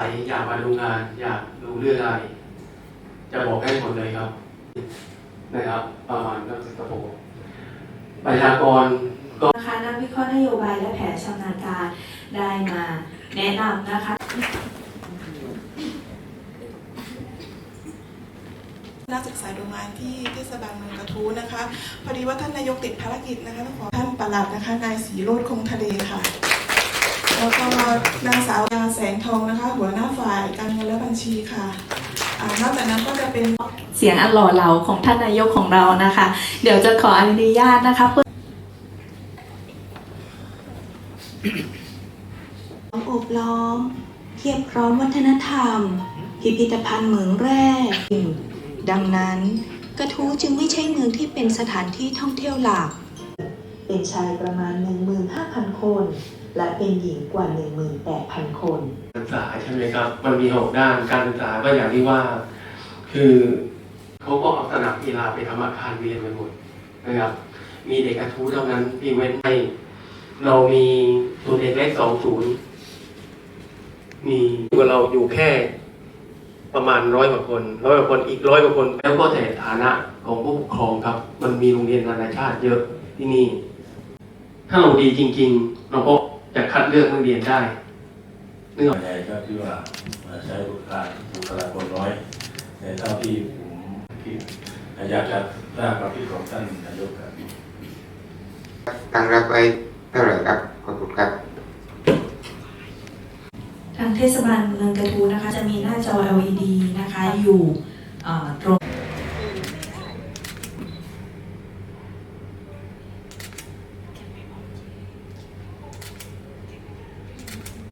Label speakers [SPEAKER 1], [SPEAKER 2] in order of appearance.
[SPEAKER 1] ใครอยากมาดูงานอยากดูเรื่องอะไร จะบอกให้หมดเลยครับ นะครับ ประมาณนักศึกษาโประชากร
[SPEAKER 2] นะคะนักวิเคราะห์นโยบายและแผนชำนาญการได้มาแนะนำนะคะ
[SPEAKER 3] นักศึกษาดูงานที่เทศบาลเมืองกระทู้นะคะ พอดีว่าท่านนายกติดภารกิจนะคะต้องขอท่านปลัดนะคะ นายศรีโรจน์คงทะเลค่ะ แล้วก็นางสาวยาแสงทองนะคะ หัวหน้าฝ่ายการเงินและบัญชีค่ะอ่านอกจากนั้นก็จะเป็น
[SPEAKER 2] เสียงอันหล่อเหลาของท่านนายกของเรานะคะ เดี๋ยวจะขออนุญาตนะคะเพื่อ
[SPEAKER 4] อบล้อมเทียบพร้อมวัฒนธรรม พิพิธภัณฑ์เหมืองแร่ดังนั้นกระทู้จึงไม่ใช่เมืองที่เป็นสถานที่ท่องเที่ยวหลัก เป็นชายประมาณ 15,000 คน และเป็นหญิงกว่า 18,000 คน
[SPEAKER 1] ศึกษาใช่ไหมครับ มันมีหกด้าน การศึกษาก็อย่างที่ว่า คือเขาก็เอาสนามกีฬาไปทำอาคารเรียนไปหมดนะครับ มีเด็กกระทู้เท่านั้นที่เว้นให้ เรามีศูนย์เด็กเล็กสองศูนย์มีเราอยู่แค่ประมาณร้อยกว่าคนร้อยกว่าคนอีกร้อยกว่าคน แล้วก็แต่ฐานะของผู้ปกครองครับ มันมีโรงเรียนนานาชาติเยอะที่นี่ ถ้าเราดีจริง ๆ เราก็ จะคัดเลือกนักเรียนได้
[SPEAKER 5] ส่วนใหญ่ก็ที่ว่ามาใช้บุคลาบุคลากรน้อยแต่เท่าที่ผมคิดอยากจะทราบความคิดของท่านนายกครับ
[SPEAKER 6] ตั้งรับไว้เท่าไหร่ครับขอบคุณครับ
[SPEAKER 2] ทางเทศบาลเมืองกระทู้นะคะจะมีหน้าจอ LED นะคะอยู่เอ่อตรง